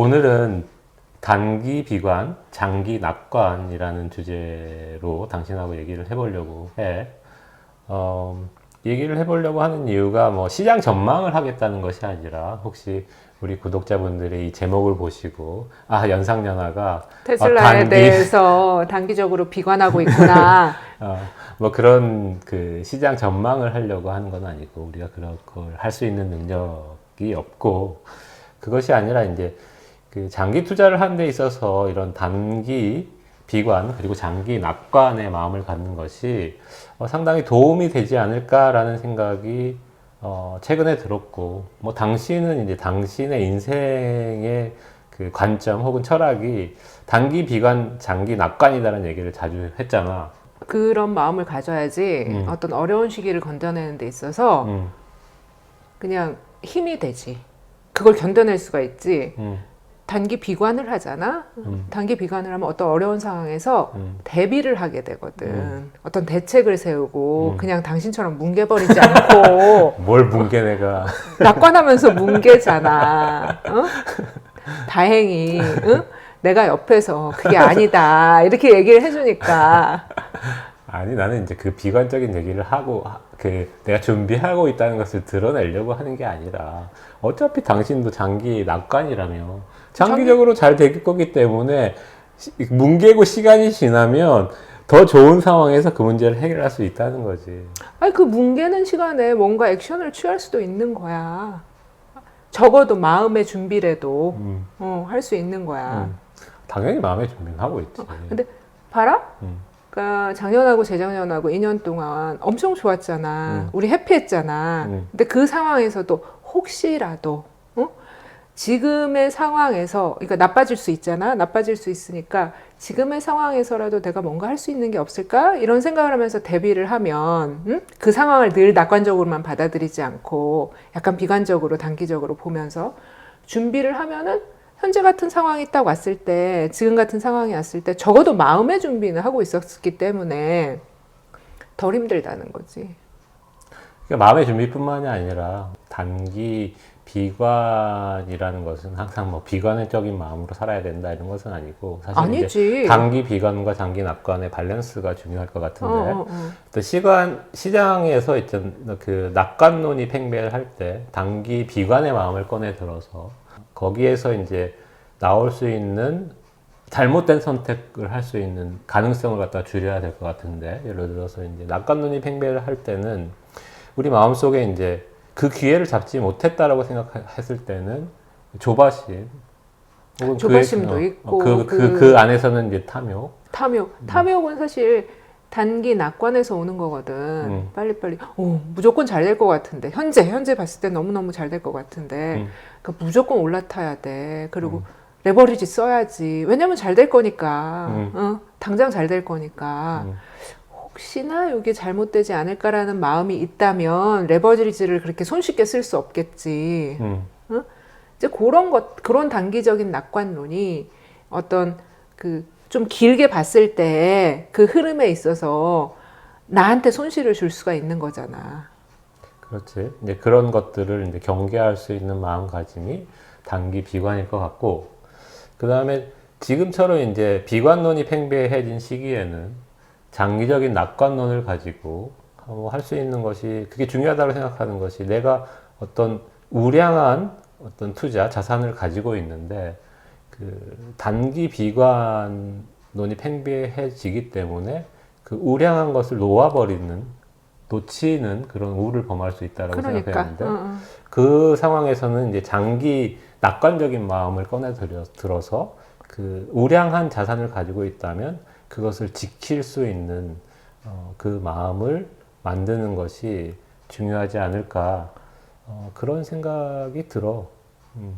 오늘은 단기 비관, 장기 낙관이라는 주제로 당신하고 얘기를 해보려고 해. 어, 얘기를 해보려고 하는 이유가 뭐 시장 전망을 하겠다는 것이 아니라 혹시 우리 구독자분들이 이 제목을 보시고 아 연상연하가 테슬라에 아, 단기- 대해서 단기적으로 비관하고 있구나. 어, 뭐 그런 그 시장 전망을 하려고 하는 건 아니고 우리가 그런 걸 할 수 있는 능력이 없고 그것이 아니라 이제 그 장기 투자를 하는 데 있어서 이런 단기 비관 그리고 장기 낙관의 마음을 갖는 것이 어, 상당히 도움이 되지 않을까라는 생각이 어, 최근에 들었고 뭐 당신은 이제 당신의 인생의 그 관점 혹은 철학이 단기 비관, 장기 낙관이다라는 얘기를 자주 했잖아. 그런 마음을 가져야지 음. 어떤 어려운 시기를 건져내는 데 있어서 음, 그냥 힘이 되지. 그걸 견뎌낼 수가 있지. 음, 단기 비관을 하잖아. 음. 단기 비관을 하면 어떤 어려운 상황에서 음. 대비를 하게 되거든. 음. 어떤 대책을 세우고 음. 그냥 당신처럼 뭉개버리지 않고 뭘 뭉개 내가 낙관하면서 뭉개잖아. 어? 다행히 응? 내가 옆에서 그게 아니다 이렇게 얘기를 해주니까 아니 나는 이제 그 비관적인 얘기를 하고 하- 그 내가 준비하고 있다는 것을 드러내려고 하는 게 아니라 어차피 당신도 장기 낙관이라며 장기적으로 잘 될 거기 때문에 시- 뭉개고 시간이 지나면 더 좋은 상황에서 그 문제를 해결할 수 있다는 거지. 아니 그 뭉개는 시간에 뭔가 액션을 취할 수도 있는 거야. 적어도 마음의 준비라도 음, 어, 할 수 있는 거야. 음. 당연히 마음의 준비는 하고 있지. 근데 봐라. 음. 그러니까 작년하고 재작년하고 2년 동안 엄청 좋았잖아. 음. 우리 해피했잖아. 음. 근데 그 상황에서도 혹시라도 어? 지금의 상황에서 그러니까 나빠질 수 있잖아. 나빠질 수 있으니까 지금의 상황에서라도 내가 뭔가 할 수 있는 게 없을까? 이런 생각을 하면서 대비를 하면 음? 그 상황을 늘 낙관적으로만 받아들이지 않고 약간 비관적으로 단기적으로 보면서 준비를 하면은 현재 같은 상황이 딱 왔을 때 지금 같은 상황이 왔을 때 적어도 마음의 준비는 하고 있었기 때문에 덜 힘들다는 거지. 그러니까 마음의 준비뿐만이 아니라 단기 비관이라는 것은 항상 뭐 비관적인 마음으로 살아야 된다 이런 것은 아니고 사실 아니지. 단기 비관과 장기 낙관의 밸런스가 중요할 것 같은데 어, 어, 어. 또 시간 시장에서 있던 그 낙관론이 팽배를 할 때 단기 비관의 마음을 꺼내 들어서 거기에서 이제 나올 수 있는 잘못된 선택을 할 수 있는 가능성을 갖다 줄여야 될 것 같은데 예를 들어서 이제 낙관론이 팽배를 할 때는 우리 마음속에 이제 그 기회를 잡지 못했다라고 생각했을 때는 조바심 조바심도 그의- 있고 그, 그, 그- 그 안에서는 이제 탐욕 탐욕. 탐욕은 사실 단기 낙관에서 오는 거거든. 음. 빨리빨리. 오, 무조건 잘 될 것 같은데. 현재, 현재 봤을 때 너무너무 잘 될 것 같은데. 음. 그 무조건 올라타야 돼. 그리고 레버리지 써야지. 왜냐면 잘 될 거니까. 음. 어? 당장 잘 될 거니까. 음. 혹시나 이게 잘못되지 않을까라는 마음이 있다면 레버리지를 그렇게 손쉽게 쓸 수 없겠지. 음. 이제 그런 것, 그런 단기적인 낙관론이 어떤 그 좀 길게 봤을 때 그 흐름에 있어서 나한테 손실을 줄 수가 있는 거잖아. 그렇지. 이제 그런 것들을 이제 경계할 수 있는 마음가짐이 단기 비관일 것 같고, 그 다음에 지금처럼 이제 비관론이 팽배해진 시기에는 장기적인 낙관론을 가지고 뭐할수 있는 것이 그게 중요하다고 생각하는 것이 내가 어떤 우량한 어떤 투자 자산을 가지고 있는데 그 단기 비관론이 팽배해지기 때문에 그 우량한 것을 놓아버리는 놓치는 그런 우를 범할 수 있다라고 그러니까. 생각했는데 응, 응. 그 상황에서는 이제 장기 낙관적인 마음을 꺼내 들여- 들어서 그 우량한 자산을 가지고 있다면 그것을 지킬 수 있는 어, 그 마음을 만드는 것이 중요하지 않을까 어, 그런 생각이 들어. 음.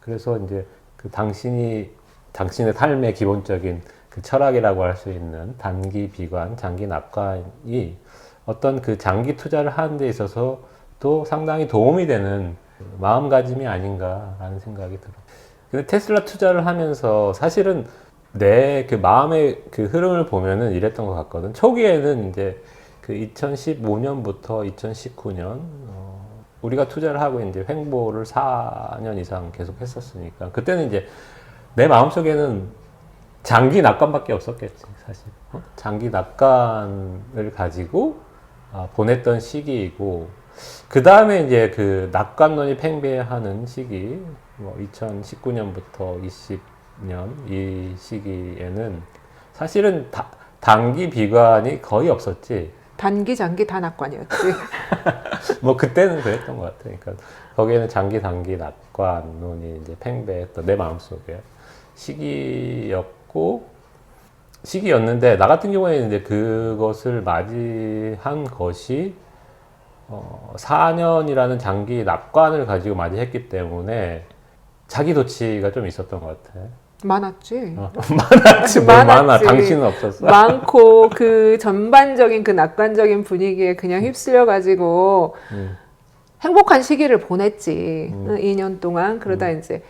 그래서 이제 그 당신이 당신의 삶의 기본적인 그 철학이라고 할 수 있는 단기 비관, 장기 낙관이 어떤 그 장기 투자를 하는 데 있어서 또 상당히 도움이 되는 마음가짐이 아닌가라는 생각이 들어. 근데 테슬라 투자를 하면서 사실은 내 그 마음의 그 흐름을 보면은 이랬던 것 같거든. 초기에는 이제 그 2015년부터 2019년 어, 우리가 투자를 하고 이제 횡보를 4년 이상 계속 했었으니까 그때는 이제 내 마음속에는 장기 낙관밖에 없었겠지 사실 어? 장기 낙관을 가지고 아, 보냈던 시기이고 그 다음에 이제 그 낙관론이 팽배하는 시기 뭐 2019년부터 20년 이 시기에는 사실은 다- 단기 비관이 거의 없었지 단기 장기 다 낙관이었지. 뭐 그때는 그랬던 것 같아. 그러니까 거기에는 장기 단기 낙관론이 이제 팽배했던 내 마음속에 시기였고 시기였는데 나 같은 경우에는 이제 그것을 맞이한 것이 어, 4년이라는 장기 낙관을 가지고 맞이했기 때문에 자기 도취가 좀 있었던 것 같아. 많았지. 어, 많았지, 뭘 많아. 많았지. 당신은 없었어. 많고 그 전반적인 그 낙관적인 분위기에 그냥 휩쓸려 가지고 음. 행복한 시기를 보냈지. 음. 응, 2년 동안 그러다 이제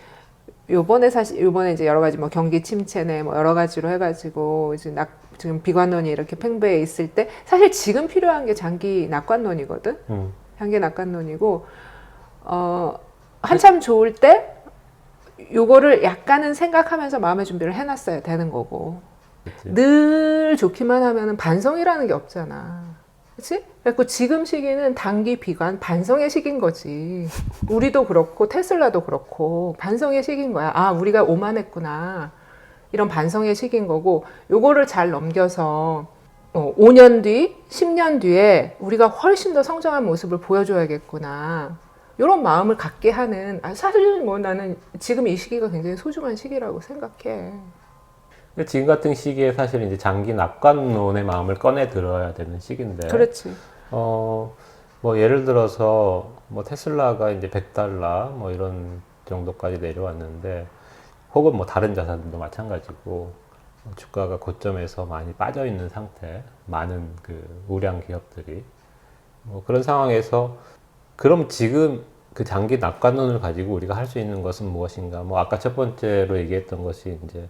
요번에 사실 요번에 이제 여러 가지 뭐 경기 침체네 뭐 여러 가지로 해가지고 이제 낙 지금 비관론이 이렇게 팽배해 있을 때 사실 지금 필요한 게 장기 낙관론이거든. 음. 장기 낙관론이고 어 한참 좋을 때 요거를 약간은 생각하면서 마음의 준비를 해놨어야 되는 거고 그치? 늘 좋기만 하면은 반성이라는 게 없잖아. 그치? 그래서 지금 시기는 단기 비관, 반성의 시기인 거지. 우리도 그렇고, 테슬라도 그렇고, 반성의 시기인 거야. 아, 우리가 오만했구나. 이런 반성의 시기인 거고, 요거를 잘 넘겨서, 어, 5년 뒤, 10년 뒤에 우리가 훨씬 더 성장한 모습을 보여줘야겠구나. 이런 마음을 갖게 하는, 아, 사실 뭐 나는 지금 이 시기가 굉장히 소중한 시기라고 생각해. 지금 같은 시기에 사실 이제 장기 낙관론의 마음을 꺼내 들어야 되는 시기인데. 그렇지. 어, 뭐 예를 들어서 뭐 테슬라가 이제 100달러 뭐 이런 정도까지 내려왔는데 혹은 뭐 다른 자산들도 마찬가지고 주가가 고점에서 많이 빠져 있는 상태, 많은 그 우량 기업들이 뭐 그런 상황에서 그럼 지금 그 장기 낙관론을 가지고 우리가 할 수 있는 것은 무엇인가? 뭐 아까 첫 번째로 얘기했던 것이 이제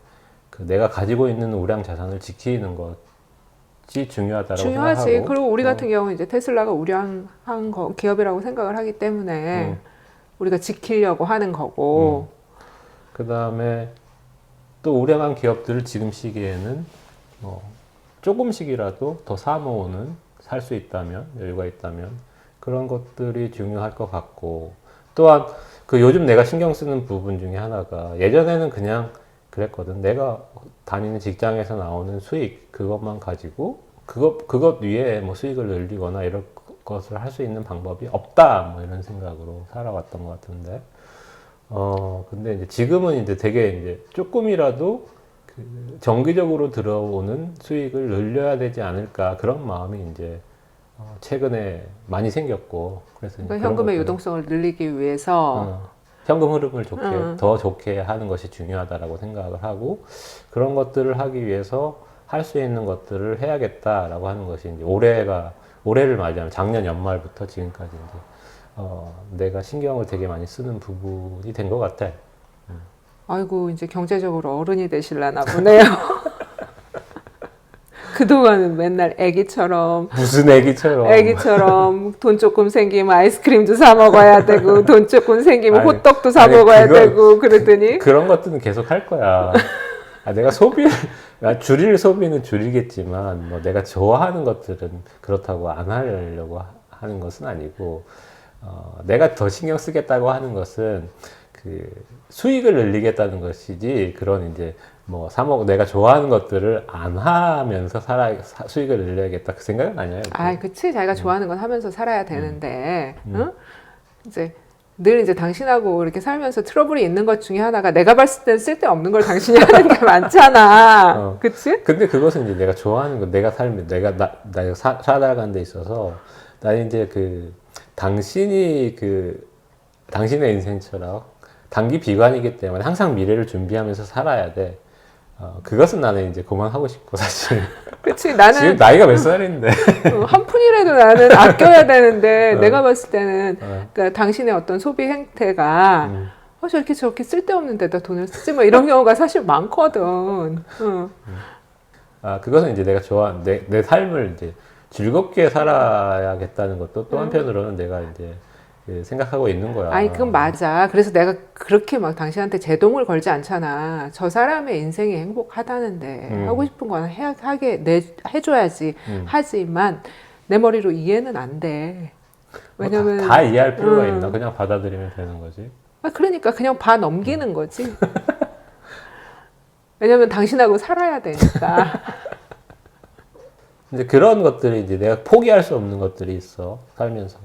그 내가 가지고 있는 우량 자산을 지키는 것이 중요하다고 중요하지. 생각하고 그리고 우리 어, 같은 경우는 이제 테슬라가 우량한 거, 기업이라고 생각을 하기 때문에 음. 우리가 지키려고 하는 거고. 그 다음에 또 우량한 기업들을 지금 시기에는 뭐 조금씩이라도 더 사모으는 살 수 있다면 여유가 있다면 그런 것들이 중요할 것 같고 또한 그 요즘 내가 신경 쓰는 부분 중에 하나가 예전에는 그냥 그랬거든. 내가 다니는 직장에서 나오는 수익 그것만 가지고 그것 그것 위에 뭐 수익을 늘리거나 이런 것을 할 수 있는 방법이 없다. 뭐 이런 생각으로 살아왔던 것 같은데. 어, 근데 이제 지금은 이제 되게 이제 조금이라도 그 정기적으로 들어오는 수익을 늘려야 되지 않을까 그런 마음이 이제 어, 최근에 많이 생겼고 그래서 그러니까 현금의 유동성을 늘리기 위해서 어, 현금 흐름을 좋게 음. 더 좋게 하는 것이 중요하다라고 생각을 하고 그런 것들을 하기 위해서 할 수 있는 것들을 해야겠다라고 하는 것이 이제 올해가 올해를 맞이하면 작년 연말부터 지금까지 이제 어, 내가 신경을 되게 많이 쓰는 부분이 된 것 같아. 아이고 이제 경제적으로 어른이 되실라나 보네요. 그동안은 맨날 애기처럼 무슨 애기처럼. 애기처럼 돈 조금 생기면 아이스크림도 사 먹어야 되고 돈 조금 생기면 아니, 호떡도 사 아니, 먹어야 그거- 되고 그러더니 그런 것들은 계속 할 거야. 아, 내가 소비, 아, 줄일 소비는 줄이겠지만, 뭐 내가 좋아하는 것들은 그렇다고 안 하려고 하- 하는 것은 아니고, 어, 내가 더 신경 쓰겠다고 하는 것은 그 수익을 늘리겠다는 것이지, 그런 이제 뭐 사먹, 내가 좋아하는 것들을 안 하면서 살아, 사- 수익을 늘려야겠다. 그 생각은 아니에요. 아, 그치. 자기가 좋아하는 건 하면서 살아야 되는데, 음. 응? 이제 늘 이제 당신하고 이렇게 살면서 트러블이 있는 것 중에 하나가 내가 봤을 땐 쓸데없는 걸 당신이 하는 게 많잖아. 어. 그치? 근데 그것은 이제 내가 좋아하는 거, 내가 삶, 내가 나, 내가 사, 살아가는 데 있어서, 나는 이제 그, 당신이 그, 당신의 인생처럼 단기 비관이기 때문에 항상 미래를 준비하면서 살아야 돼. 어, 그것은 나는 이제 그만하고 싶고, 사실. 그치. 지금 나는 나이가 몇 살인데. 어, 한 푼이라도 나는 아껴야 되는데, 어. 내가 봤을 때는, 어, 그러니까 당신의 어떤 소비 행태가, 음. 어, 저렇게 저렇게 쓸데없는 데다 돈을 쓰지 뭐 이런 경우가 사실 많거든. 응. 아, 그것은 이제 내가 좋아, 내, 내 삶을 이제 즐겁게 살아야겠다는 것도 또 한편으로는 내가 이제 그 생각하고 있는 거야. 아니 그건 맞아. 그래서 내가 그렇게 막 당신한테 제동을 걸지 않잖아. 저 사람의 인생이 행복하다는데 음. 하고 싶은 거는 해, 하게 내, 해줘야지. 음. 하지만 내 머리로 이해는 안 돼. 뭐 왜냐면 다, 다 이해할 필요가 음. 있나? 그냥 받아들이면 되는 거지. 아, 그러니까 그냥 봐 넘기는 거지. 왜냐면 당신하고 살아야 되니까. 근데 그런 것들이 이제 내가 포기할 수 없는 것들이 있어 살면서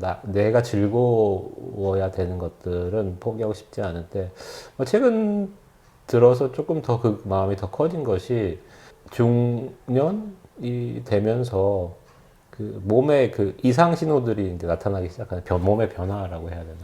나, 내가 즐거워야 되는 것들은 포기하고 싶지 않은데 뭐 최근 들어서 조금 더 그 마음이 더 커진 것이 중년이 되면서 그 몸에 그 이상 신호들이 이제 나타나기 시작하는 변, 몸의 변화라고 해야 되나?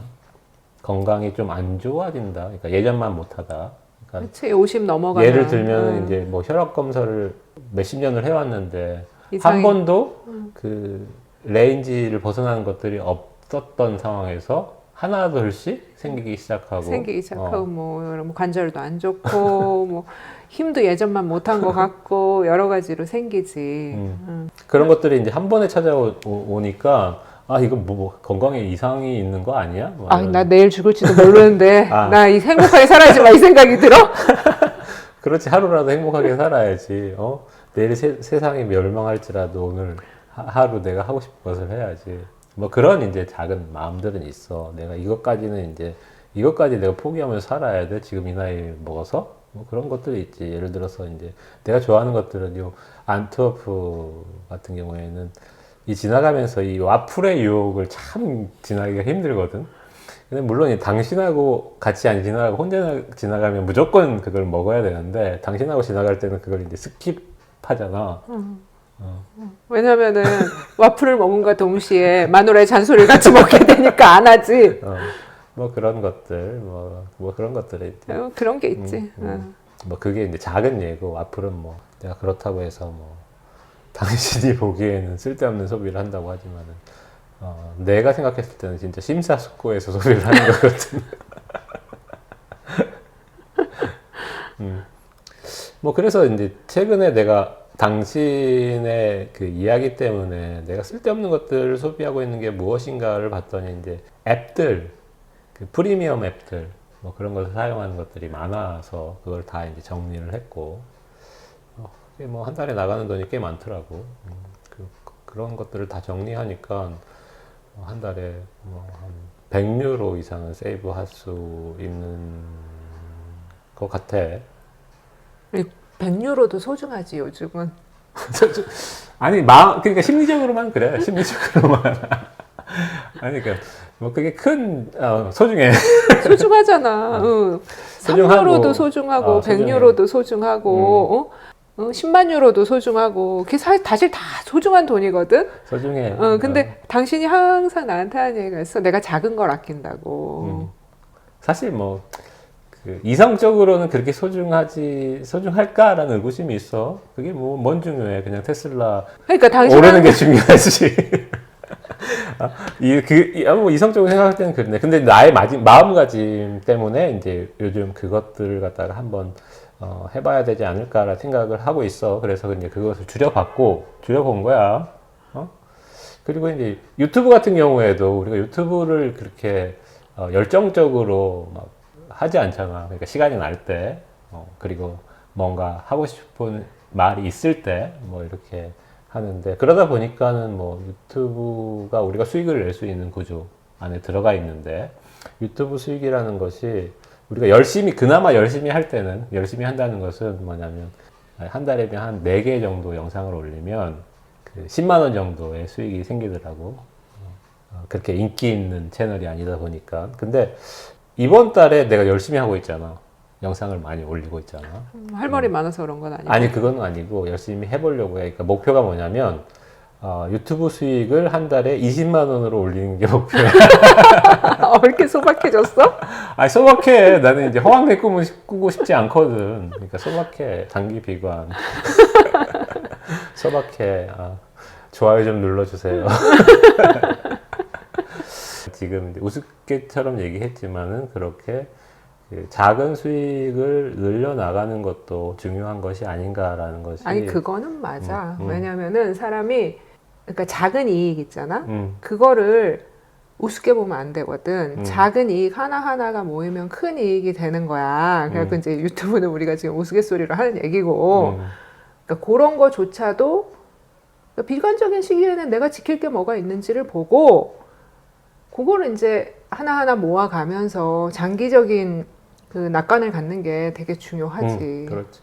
건강이 좀 안 좋아진다. 그러니까 예전만 못하다. 그러니까 그치 50 넘어가면 예를 들면 음, 이제 뭐 혈압 검사를 몇십 년을 해왔는데 이상이- 한 번도 음. 그 레인지를 벗어나는 것들이 없었던 상황에서 하나둘씩 생기기 시작하고 생기기 시작하고 어, 뭐 여러분 관절도 안 좋고 뭐 힘도 예전만 못한 것 같고 여러 가지로 생기지. 음. 음. 그런 것들이 이제 한 번에 찾아오니까 아 이거 뭐, 뭐 건강에 이상이 있는 거 아니야? 뭐 아, 이런- 나 내일 죽을지도 모르는데 아. 나 이 행복하게 살아야지 막 이 생각이 들어. 그렇지 하루라도 행복하게 살아야지. 어? 내일 세, 세상이 멸망할지라도 오늘 하- 하루 내가 하고 싶은 것을 해야지. 뭐 그런 이제 작은 마음들은 있어. 내가 이것까지는 이제 이것까지 내가 포기하면서 살아야 돼. 지금 이 나이 먹어서 뭐 그런 것들이 있지. 예를 들어서 이제 내가 좋아하는 것들은 요 안트워프 같은 경우에는 이 지나가면서 이 와플의 유혹을 참 지나기가 힘들거든. 근데 물론 이 당신하고 같이 안 지나가고 혼자 지나가면 무조건 그걸 먹어야 되는데 당신하고 지나갈 때는 그걸 이제 스킵하잖아. 왜냐면은 와플을 먹은과 동시에 마누라의 잔소리를 같이 먹게 되니까 안 하지. 어, 뭐 그런 것들, 뭐, 뭐 그런 것들이. 어, 그런 게 있지. 음, 음. 어. 뭐 그게 이제 작은 예고 앞으로는 뭐 내가 그렇다고 해서 뭐 당신이 보기에는 쓸데없는 소비를 한다고 하지만은 어, 내가 생각했을 때는 진짜 심사숙고해서 소비를 하는 거거든. 음. 뭐 그래서 이제 최근에 내가 당신의 그 이야기 때문에 내가 쓸데없는 것들을 소비하고 있는 게 무엇인가를 봤더니 이제 앱들, 그 프리미엄 앱들, 뭐 그런 것을 사용하는 것들이 많아서 그걸 다 이제 정리를 했고, 어, 그게 뭐한 달에 나가는 돈이 꽤 많더라고. 음, 그, 그런 것들을 다 정리하니까 어, 한 달에 뭐한 100유로 이상은 세이브 할 수 있는 것 같아. 100유로도 소중하지 요즘은. 아니 마음 그러니까 심리적으로만 그래 심리적으로만 아니 그러니까 뭐 그게 큰 어, 소중해 소중하잖아. 응. 소중하고. 3유로도 소중하고, 어, 소중해. 100유로도 소중하고, 어? 어, 10만 유로도 소중하고, 그게 사, 사실 다 소중한 돈이거든? 소중해 어, 근데 당신이 항상 나한테 하는 얘기가 있어. 내가 작은 걸 아낀다고. 음. 사실 뭐 그 이성적으로는 그렇게 소중하지 소중할까라는 의구심이 있어 그게 뭐 뭔 중요해 그냥 테슬라 그러니까 당신 오르는 게 중요하지 아, 이그 이성적으로 생각할 때는 그런데 근데 나의 마지, 마음가짐 때문에 이제 요즘 그것들을 갖다가 한번 어, 해봐야 되지 않을까라 생각을 하고 있어. 그래서 이제 그것을 줄여봤고 줄여본 거야. 어? 그리고 이제 유튜브 같은 경우에도 우리가 유튜브를 그렇게 어, 열정적으로 막 하지 않잖아. 그러니까 시간이 날 때, 어, 그리고 뭔가 하고 싶은 말이 있을 때, 뭐 이렇게 하는데 그러다 보니까는 뭐 유튜브가 우리가 수익을 낼 수 있는 구조 안에 들어가 있는데 유튜브 수익이라는 것이 우리가 열심히 그나마 열심히 할 때는 열심히 한다는 것은 뭐냐면 한 달에 한 4개 정도 영상을 올리면 그 10만 원 정도의 수익이 생기더라고. 어, 그렇게 인기 있는 채널이 아니다 보니까. 근데 이번 달에 내가 열심히 하고 있잖아. 영상을 많이 올리고 있잖아. 음, 할 말이 많아서 그런 건 아니고. 아니 그건 아니고 열심히 해보려고 해. 그러니까 목표가 뭐냐면 어, 유튜브 수익을 한 달에 20만 원으로 올리는 게 목표야. 어, 왜 이렇게 소박해졌어? 아니 소박해. 나는 이제 허황된 꿈을 꾸고 싶지 않거든. 그러니까 소박해. 단기 비관. 소박해. 아, 좋아요 좀 눌러주세요. 지금 우습게처럼 얘기했지만은 그렇게 그 작은 수익을 늘려나가는 것도 중요한 것이 아닌가라는 것이 아니 그거는 맞아 음, 음. 왜냐면은 사람이 그러니까 작은 이익 있잖아 음. 그거를 우습게 보면 안 되거든 음. 작은 이익 하나하나가 모이면 큰 이익이 되는 거야 그래서 음. 이제 유튜브는 우리가 지금 우스갯소리로 하는 얘기고 음. 그러니까 그런 거조차도 그러니까 비관적인 시기에는 내가 지킬 게 뭐가 있는지를 보고 그거를 이제 하나하나 모아가면서 장기적인 그 낙관을 갖는 게 되게 중요하지. 음, 그렇지.